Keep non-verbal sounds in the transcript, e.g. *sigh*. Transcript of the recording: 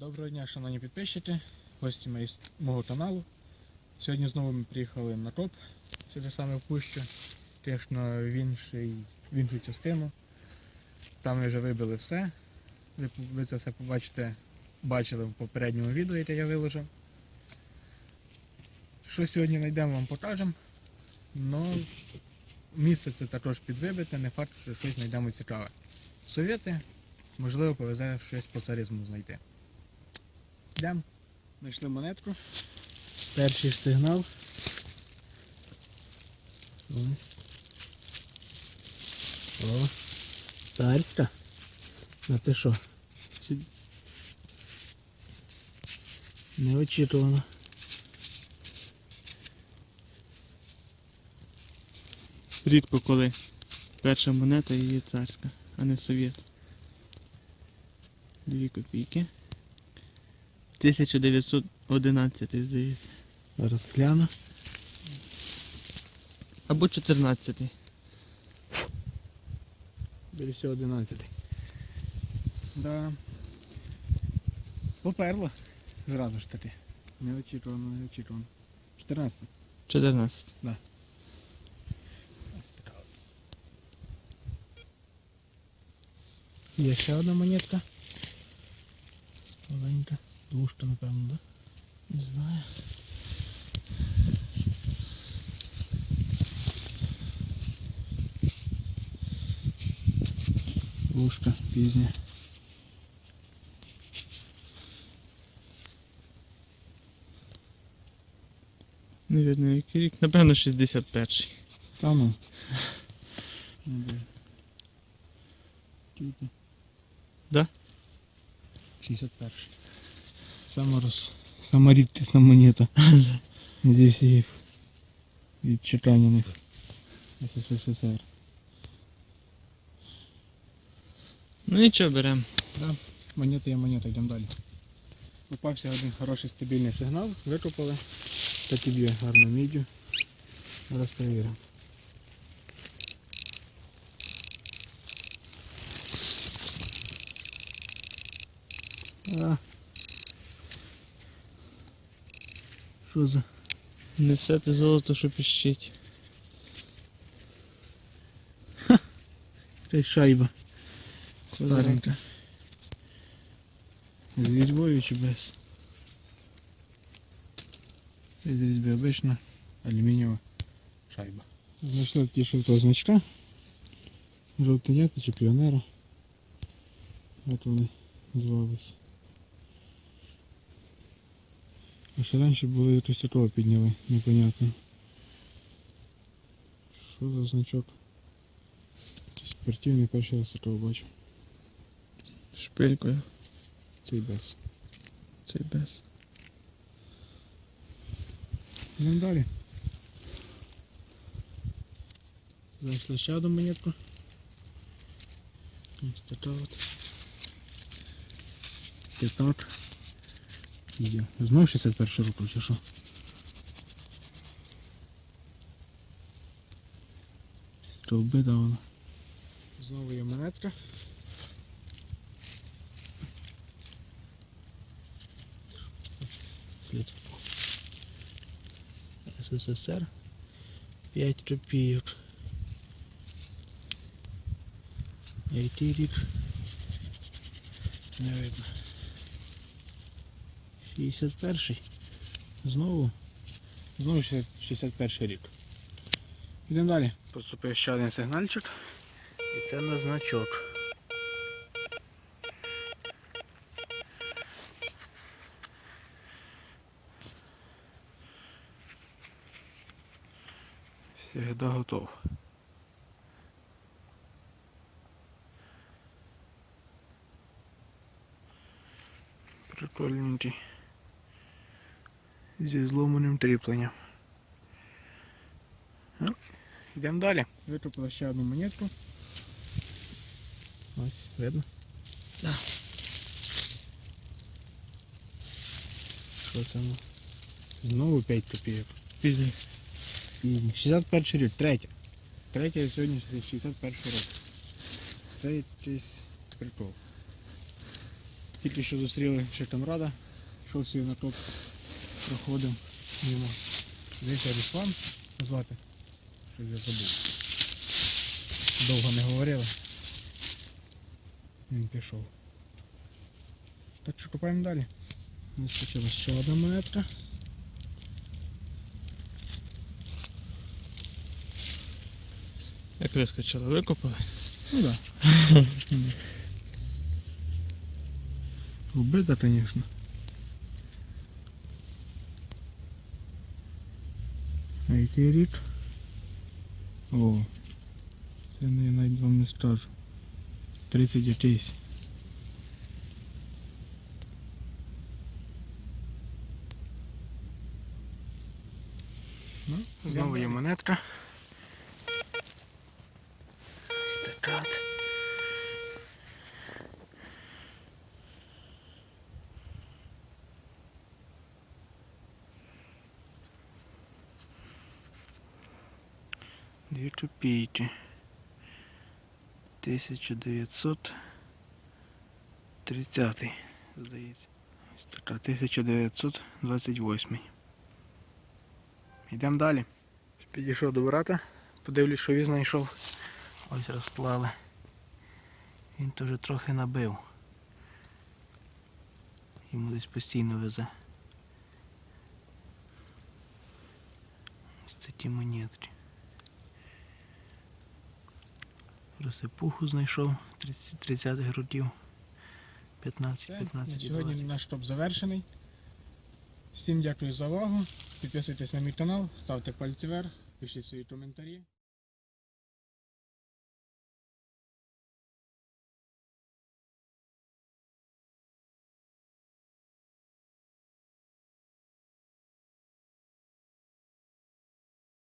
Доброго дня, шановні підписчики, гості мої- мого каналу. Сьогодні знову ми приїхали на топ, сюди саме в пущу, звісно, в, в іншу частину. Там ми вже вибили все. Ви, ви це все побачите, бачили в попередньому відео, яке я виложив. Що сьогодні знайдемо, вам покажемо. Но місце це також підвибите, не факт, що щось знайдемо цікаве. Совєти, можливо, повезе щось по царизму знайти. Знайшли монетку. Перший сигнал. Ось. О. Царська. А ти що? Неочікувано. Рідко коли перша монета її царська, а не совєт. Дві копійки. 1911, здається. Зараз гляну. Або 14. Біля всього 11. Да. Поперло. Зразу ж таки. Неочікувано, неочікувано. 14. 14. Є ще одна монетка. Маленька. Двушка, напевно, да? Не знаю. Двушка пізня. Не видно який рік. Напевно 61-й. Та ну. Да? 61. Сама роз... Сама рідкісна монета. *laughs* Зі всіх відчеканених СССР. Ну нічого беремо. Да, монета є монета, йдемо далі. Попався один хороший стабільний сигнал, викопали. Так і б'є гарно мідю. Зараз перевіримо. А. Що за? Не все те золото, що піщить. Це шайба. Старенька. З різьбою чи без? З різьби обична алюмінієва шайба. Знайшли ті того значка. Жовтенята чи піонера. От вони звались. А ще раніше були якось такого підняли, непонятно. Що за значок? Спортивний перший раз такого бачу. Шпилькою. Цей без. Цей без. Йдемо далі. Зайшли ще одну монетку. Ось така от. П'ятак. Є. Знову 61 року чи що? Стовби да вона. Знову є монетка. Слід. СССР 5 копійок. Який рік? Не видно. 61-й. Знову. Знову 61 рік. Йдемо далі. Поступив ще один сигнальчик. І це на значок. Всегда готов. Прикольненький. Зі зломаним тріпленням. Ну, йдемо далі. Викопали ще одну монетку. Ось, видно? Да. Що це у нас? Знову 5 копійок. Пізний. Пізні. 61 рік, третя. Третя сьогодні 61 року. Це якийсь прикол. Тільки що зустріли ще там рада. Йшов собі на топ, проходив мимо. Дивіться Руслан звати. Що я забув. Довго не говорили. Він пішов. Так що купаємо далі. Вискочила ще одна монетка. Як вискочили, викопали. Ну да. *laughs* Убита, конечно. Який? О, це не навіть вам не скажу. 30 якийсь. Ну, знову є монетка. Стакат. Дві копійки. 1930, здається. Ось така 1928. Йдемо далі. Підійшов до брата, подивлюсь, що він знайшов. Ось розклали. Він теж трохи набив. Йому десь постійно везе. Ось такі монетки. Розсипуху знайшов 30 30 грудів. 15, 15 і Сьогодні наш топ завершений. Всім дякую за увагу. Підписуйтесь на мій канал, ставте пальці вверх, пишіть свої коментарі.